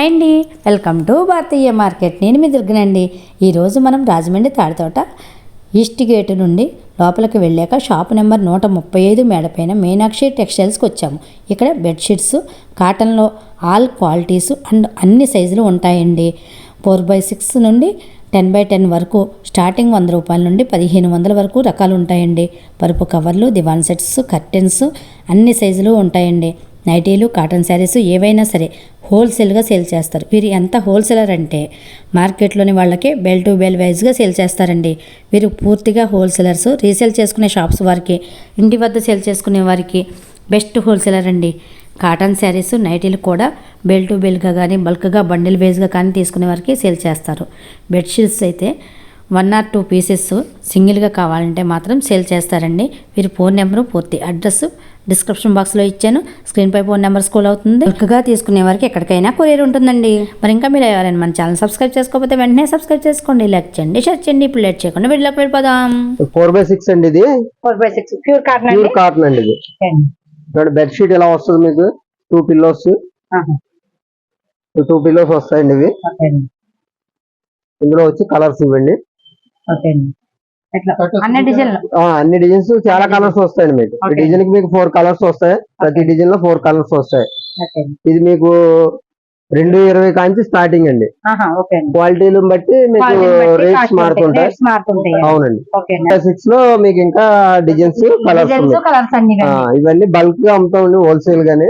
Hi అండి. Welcome to Bharatiya market. నేను మీ దుర్గనండి. ఈరోజు మనం రాజమండ్రి తాడితోట ఈస్ట్ గేట్ నుండి లోపలికి వెళ్ళాక షాప్ నెంబర్ నూట ముప్పై ఐదు మేడపైన మీనాక్షి టెక్స్టైల్స్కి వచ్చాము. ఇక్కడ బెడ్షీట్స్ కాటన్లో ఆల్ క్వాలిటీస్ అండ్ అన్ని సైజులు ఉంటాయండి. ఫోర్ బై సిక్స్ నుండి టెన్ బై టెన్ వరకు స్టార్టింగ్ వంద రూపాయల నుండి పదిహేను వందల వరకు రకాలు ఉంటాయండి. పరుపు కవర్లు దివాన్ సెట్స్ కర్టెన్స్ అన్ని సైజులు ఉంటాయండి. నైటీలు కాటన్ శారీస్ ఏవైనా సరే హోల్సేల్గా సేల్ చేస్తారు. వీరు ఎంత హోల్సేలర్ అంటే మార్కెట్లోని వాళ్ళకి బెల్ టు బెల్ వైజ్గా సేల్ చేస్తారండి. వీరు పూర్తిగా హోల్సేలర్స్. రీసేల్ చేసుకునే షాప్స్ వారికి ఇంటి వద్ద సేల్ చేసుకునే వారికి బెస్ట్ హోల్సేలర్ అండి. కాటన్ శారీస్ నైటీలు కూడా బెల్ టు బెల్గా కానీ బల్క్గా బండిల్ వేజ్గా కానీ తీసుకునే వారికి సేల్ చేస్తారు. బెడ్షీట్స్ అయితే వన్ ఆర్ టూ పీసెస్ సింగిల్గా కావాలంటే మాత్రం సేల్ చేస్తారండి. వీరి ఫోన్ నెంబరు పూర్తి అడ్రస్ డిస్క్రిప్షన్ బాక్స్లో ఇచ్చాను. స్క్రీన్పై ఫోన్ నెంబర్ స్కూల్ అవుతుంది. బల్క్గా తీసుకునే వారికి ఎక్కడికైనా కొరియర్ ఉంటుందండి. మరి ఇంకా మీరు ఎవరైనా మన ఛానల్ సబ్స్క్రైబ్ చేసుకోకపోతే వెంటనే సబ్స్క్రైబ్ చేసుకోండి లైక్ చేయండి షేర్ చేయండి. ఇప్పుడు లేట్ చేయకుండా వీడియోకి వెళ్ళిపోదాం. ఫోర్ బై సిక్స్ అండి ఇది? Four by six. Pure cotton pure అండి కాటన్ అండి ఇది. ఇక్కడ బెడ్ షీట్ ఎలా వస్తుంది మీకు? టూ పిల్లోస్ ఆహా, టూ పిల్లోస్ వస్తాయండి ఇవి. ఓకే అండి. ఇందులో వచ్చి కలర్స్ ఇవ్వండి. ఓకే అండి. ఎట్లా అన్ని డిజైన్స్ చాలా కలర్స్ వస్తాయండి మీకు. డిజైన్కి మీకు ఫోర్ కలర్స్ వస్తాయి. ప్రతి డిజైన్లో ఫోర్ కలర్స్ వస్తాయి ఇది మీకు రెండు ఇరవై కాంచి స్టార్టింగ్ అండి. క్వాలిటీలు బట్టి మీకు రేట్స్. మారుతుంటాయి అవునండి. సిక్స్లో మీకు ఇంకా డిజైన్స్ కలర్స్ ఇవన్నీ బల్క్గా అమ్ముతామండి హోల్సేల్ గానే.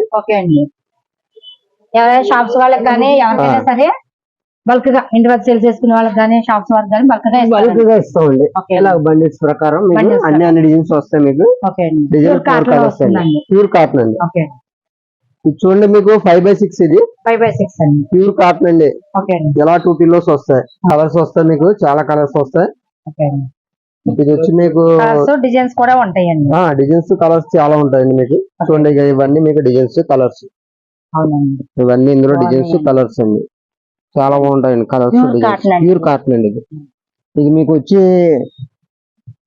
షాప్స్ వాళ్ళకి కానీ ఎవరికైనా సరే బల్క్గా ఇంటి వద్ద సేల్ చేసుకునే వాళ్ళకి కానీ షాప్స్ వాళ్ళకి కానీ బల్క్గా బల్క్గా ఇస్తామండి. ఇలా బండిల్స్ ప్రకారం మీకు అన్ని అన్ని డిజైన్స్ వస్తాయి మీకు. డిజైన్ ప్యూర్ కాటన్ అండి వస్తుందండి. ప్యూర్ కాటన్ అండి. ఓకే. చూడండి మీకు ఫైవ్ బై సిక్స్ ఇది. ఫైవ్ బై సిక్స్ అండి. ప్యూర్ కాటన్ అండి. ఇలా టూ పిల్లోస్ వస్తాయి. కలర్స్ వస్తాయి మీకు. చాలా కలర్స్ వస్తాయి. ఇది వచ్చి మీకు డిజైన్స్ కూడా ఉంటాయండి. డిజైన్స్ కలర్స్ చాలా ఉంటాయండి మీకు. చూడండి ఇవన్నీ మీకు డిజైన్స్ కలర్స్ అవునండి. ఇవన్నీ ఇందులో. డిజైన్స్ కలర్స్ అండి. చాలా బాగుంటాయండి కలర్స్. ప్యూర్ కాటన్ అండి. ఇది. ఇది మీకు వచ్చి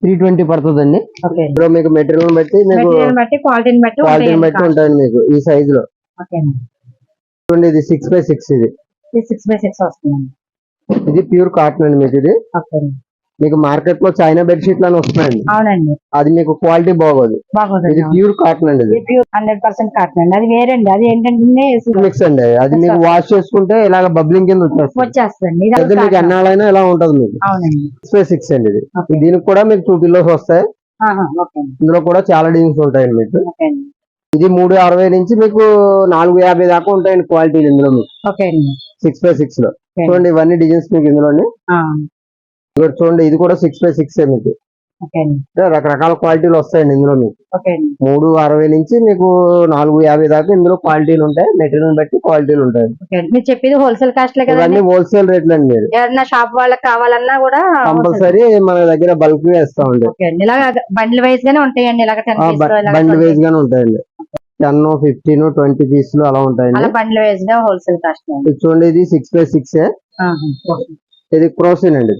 త్రీ ట్వంటీ పడుతుందండి. ఇందులో మీకు మెటీరియల్ బట్టి మీకు క్వాలిటీని బట్టి ఉంటాయండి మీకు ఈ సైజ్లో. చూడండి ఇది సిక్స్ బై సిక్స్ ఇది. సిక్స్ బై సిక్స్ వస్తుందండి. ఇది ప్యూర్ కాటన్ అండి మీకు ఇది. మీకు మార్కెట్లో చైనా బెడ్షీట్లు అని వస్తున్నాయండి అవునండి. అది మీకు క్వాలిటీ బాగోదు. బాగుంది ఇది ప్యూర్ కాటన్ అండి ఇది. ప్యూర్ హండ్రెడ్ పర్సెంట్ కాటన్ అండి. అది వేరండి. అది ఏంటంటే మిక్స్ అండి. అది మీకు వాష్ చేసుకుంటే ఇలాగ బబ్లింగ్ కింద వచ్చేస్తుంది. అయితే మీకు. ఎన్నాళ్ళైనా ఇలా ఉంటది మీకు. అవునండి. సిక్స్ అండి ఇది. దీనికి కూడా మీకు టూ పిల్లోస్ వస్తాయి. ఇందులో కూడా చాలా డిజైన్స్ ఉంటాయండి మీకు. ఇది మూడు అరవై నుంచి మీకు నాలుగు యాభై దాకా ఉంటాయండి క్వాలిటీలు ఇందులో మీకు. సిక్స్ బై సిక్స్లో. చూడండి ఇవన్నీ డిజైన్స్ మీకు ఇందులోనే. ఆ, ఇక్కడ చూడండి ఇది కూడా సిక్స్ బై సిక్స్ మీకు. రకరకాల క్వాలిటీలు వస్తాయండి ఇందులో మీకు. మూడు అరవై నుంచి మీకు నాలుగు యాభై దాకా ఇందులో క్వాలిటీలు ఉంటాయి మెటీరియల్ బట్టి క్వాలిటీలు ఉంటాయి. మీరు చెప్పేది హోల్సేల్ కాస్ట్లే కదండి. ఇవన్నీ హోల్సేల్ రేట్లు అండి మీరు. షాప్ వాళ్ళకి కావాలన్నా కూడా. కంపల్సరీ మన దగ్గర బల్క్ అండి. ఇలాగ బండిల్ వైజ్ గానే ఉంటాయండి ఇలాగ టెన్ ఆ, పీస్ బ- బండి వేజ్ గానే ఉంటాయండి. టెన్ ఫిఫ్టీన్ ట్వంటీ పీసులు అలా ఉంటాయండి. బండిల్ వైజ్గా హోల్సేల్ కాస్ట్ చూడండి ఇది సిక్స్ బై సిక్స్. ఇది క్రోసిన్ అండి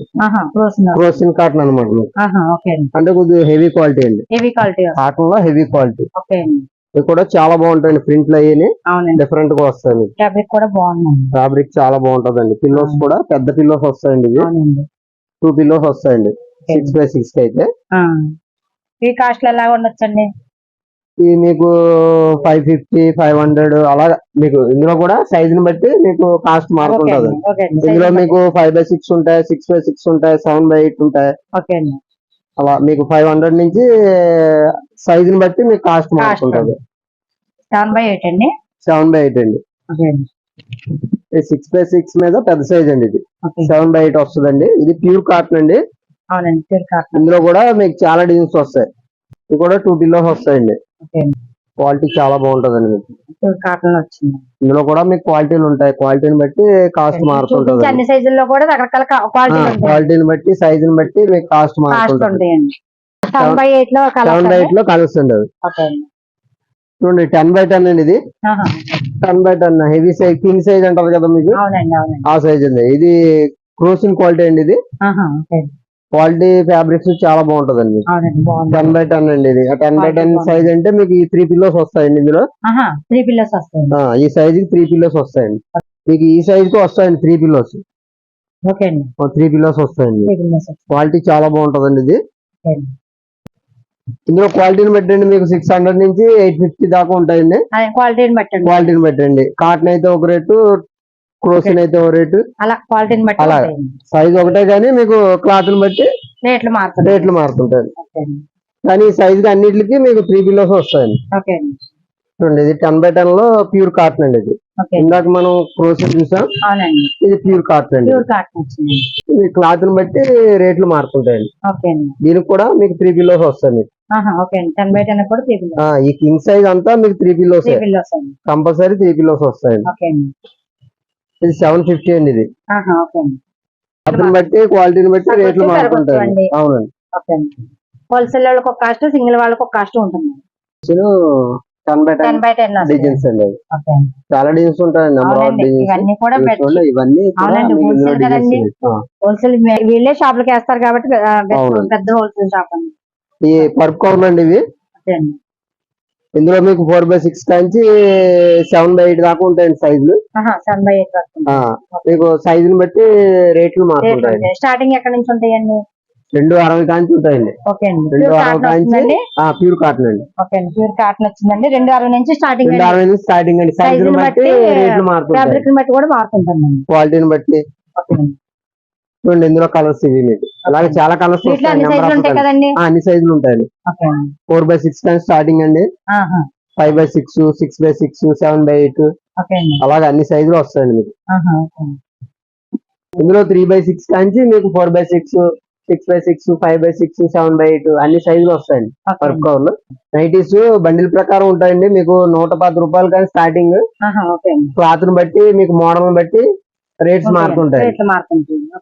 క్రోసిన్. కాటన్ అనమాట అండి. అంటే కొద్దిగా హెవీ క్వాలిటీ అండి. హెవీ క్వాలిటీ కాటన్లో హెవీ క్వాలిటీ. అండి. ఇది కూడా చాలా బాగుంటాయండి ప్రింట్లు అయ్యి డిఫరెంట్గా వస్తాయి ఫ్యాబ్రిక్ కూడా బాగుందండి. ఫ్యాబ్రిక్ చాలా బాగుంటదండి. పిల్లోస్ కూడా పెద్ద పిల్లోస్ వస్తాయండి ఇది టూ పిల్లోస్ వస్తాయండి. సిక్స్ బై సిక్స్ అయితే. ఈ కాస్ట్ ఎలా ఉండొచ్చండి? ఇది మీకు ఫైవ్ ఫిఫ్టీ ఫైవ్ హండ్రెడ్ అలా మీకు ఇందులో కూడా సైజ్ని బట్టి మీకు కాస్ట్ మారుతుంటది ఇందులో మీకు ఫైవ్ బై సిక్స్ ఉంటాయి సిక్స్ బై సిక్స్ ఉంటాయి సెవెన్ బై ఎయిట్ ఉంటాయి. అలా మీకు ఫైవ్ హండ్రెడ్ నుంచి సైజ్ని బట్టి మీకు కాస్ట్ మారుతుంటది సెవెన్ బై ఎయిట్ అండి? సెవెన్ బై ఎయిట్ అండి. సిక్స్ బై సిక్స్ మీద పెద్ద సైజ్ అండి ఇది. సెవెన్ బై ఎయిట్ వస్తుందండి. ఇది ప్యూర్ కాటన్ అండి. ఇందులో కూడా మీకు చాలా డిజైన్స్ వస్తాయి. ఇది కూడా టూ పిల్లోస్ వస్తాయండి. క్వాలిటీ చాలా బాగుంటదండి మీకు. కాటన్ వచ్చింది. ఇందులో కూడా మీకు క్వాలిటీలు ఉంటాయి. క్వాలిటీని బట్టి కాస్ట్ మారుతుంటది అన్ని సైజుల్లో కూడా రకరకాల క్వాలిటీని బట్టి సైజ్ని బట్టి మీకు కాస్ట్ మారుతుంటది. ఉంటాయండి. సెవెన్ బై ఎయిట్లో సెవెన్ కలర్ బై ఎయిట్లో కలుస్తుంది అది ఓకే అండి. చూడండి టెన్ బై టెన్ అండి ఇది. Ten by ten heavy size king size అంటారు కదా మీకు? ఆ సైజ్ అండి. ఇది క్రోసిన్ క్వాలిటీ అండి ఇది. క్వాలిటీ ఫ్యాబ్రిక్స్ చాలా బాగుంటదండి. టెన్ బై టెన్ అండి ఇది. టెన్ బై టెన్ సైజ్ అంటే మీకు ఈ త్రీ పిల్లోస్ వస్తాయండి ఇందులో? త్రీ పిల్లర్స్ వస్తాయండి. ఆ, ఈ సైజ్ త్రీ పిల్లోస్ వస్తాయండి. మీకు ఈ సైజ్కి వస్తాయండి త్రీ పిల్లోస్ ఓకే అండి. త్రీ పిల్లోస్ వస్తాయండి. క్వాలిటీ చాలా బాగుంటదండి ఇది. ఇందులో క్వాలిటీని బట్టండి మీకు సిక్స్ హండ్రెడ్ నుంచి ఎయిట్ ఫిఫ్టీ దాకా ఉంటాయండి. క్వాలిటీని బట్టండి. క్వాలిటీని బట్టండి. కాటన్ అయితే ఒక రేటు క్రోసిన్ అయితే రేటు? అలా క్వాలిటీని బట్టి అలా. సైజ్ ఒకటే కానీ మీకు క్లాత్ని బట్టి రేట్లు మారుతాయి రేట్లు మారుతుంటాయి. కానీ ఈ సైజ్ అన్నిటికి మీకు త్రీ పిల్లోస్ వస్తాయండి. చూడండి ఇది టెన్ బై టెన్లో ప్యూర్ కాటన్ అండి ఇది. ఇందాక మనం క్రోసిన్ చూసాం. ఇది ప్యూర్ కాటన్ అండి. ఈ క్లాత్ని బట్టి రేట్లు మారుతుంటాయండి. దీనికి కూడా మీకు త్రీ పిల్లోస్ వస్తాయి ఈ కింగ్ సైజ్ అంతా మీకు త్రీ అండి కంపల్సరీ త్రీ పిల్లోస్ వస్తాయండి. ఇది సెవెన్ ఫిఫ్టీ అండి ఇది. క్లాత్ బట్టి క్వాలిటీని బట్టి రేట్లు అండి. అవునండి. హోల్సేల్ వాళ్ళకి ఒక కాస్ట్ సింగిల్ వాళ్ళకి ఒక కాస్ట్ ఉంటుంది డిజైన్స్ అండి చాలా డిజైన్స్ ఉంటాయండి. ఇవన్నీ. హోల్సేల్ వీళ్ళే షాపులకి వేస్తారు కాబట్టి. పెద్ద హోల్సేల్ షాప్ అండి. ఈ పర్ప్ కవర్ అండి ఇవి. ఇందులో మీకు four by six Kanchi seven by eight దాకా ఉంటాయండి సైజులు. సెవెన్ బై ఎయిట్ వస్తుంది ఆ, మీకు సైజుని బట్టి రేట్లు మారుతుంటాయండి స్టార్టింగ్ ఎక్కడ నుంచి ఉంటాయండి? రెండు అరవై కాంచి ఉంటాయండి. రెండు అరవై కాంచి ప్యూర్ కాటన్ అండి. ప్యూర్ కాటన్ వచ్చిందండి. రెండు అరవై నుంచి స్టార్టింగ్ రెండు అరవై నుంచి స్టార్టింగ్ అండి. సైజుని సైజుని బట్టి రేట్లు మారుతుంటాయి బట్టి కూడా క్వాలిటీని బట్టి. చూడండి ఇందులో కలర్స్ ఇవి మీకు. అలాగే చాలా కలర్స్ వస్తాయి అన్ని సైజులు ఉంటాయండి. ఫోర్ బై సిక్స్ కానీ స్టార్టింగ్ అండి. Five by six six by six seven by eight అలాగే అన్ని సైజులు వస్తాయండి మీకు. ఇందులో త్రీ బై సిక్స్ కాంచి మీకు four by six six by six five by six seven by eight అన్ని సైజులు వస్తాయండి. ఓకే. పర్ప్ అండి. కవర్లో నైటీస్ బండిల్ ప్రకారం ఉంటాయండి. మీకు నూట పది రూపాయలు కానీ స్టార్టింగ్ క్లాత్ని బట్టి మీకు మోడల్ని బట్టి రేట్స్ మారుతుంటాయి.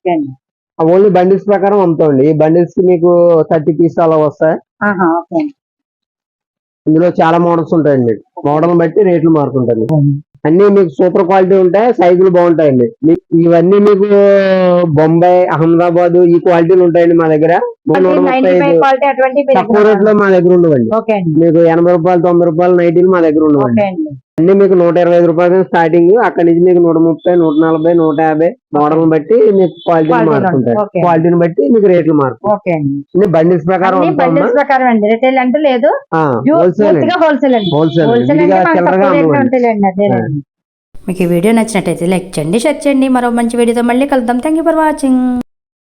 ఓకే అండి. ఓన్లీ బండిల్స్ ప్రకారం అమ్ముతామండి. ఈ బండిల్స్కి మీకు థర్టీ పీస్ అలా వస్తాయి? ఆహా, ఓకే అండి. ఇందులో చాలా మోడల్స్ ఉంటాయండి. మీకు మోడల్ బట్టి రేట్లు మారుతుంటాయి. అన్ని మీకు సూపర్ క్వాలిటీ ఉంటాయి సైజులు బాగుంటాయండి. మీ- ఇవన్నీ మీకు బొంబాయి అహ్మదాబాద్ ఈ క్వాలిటీలు ఉంటాయండి మా దగ్గర. తక్కువ రేట్లో మా దగ్గర ఉండవండి. మీకు ఎనభై రూపాయలు తొంభై రూపాయలు నైటీలు మా దగ్గర ఉండవండి. అన్ని మీకు నూట ఇరవై ఐదు రూపాయలు స్టార్టింగ్ అక్కడి నుంచి మీకు నూట ముప్పై నూట నలభై నూట యాభై మోడల్ బట్టి మీకు క్వాలిటీ మారుతుంటాయి. క్వాలిటీని బట్టి మీకు రేట్లు అన్ని బండిల్స్ ప్రకారం అన్ని అమ్ముతామా బండిల్స్ ప్రకారం అండి. రిటైల్ అంటే లేదు. హోల్సేల్ రేట్లో మీకు ఈ వీడియో నచ్చినట్టయితే లైక్ చేయండి షేర్ చేయండి. మరో మంచి వీడియోతో మళ్ళీ కలుద్దాం. Thank you for watching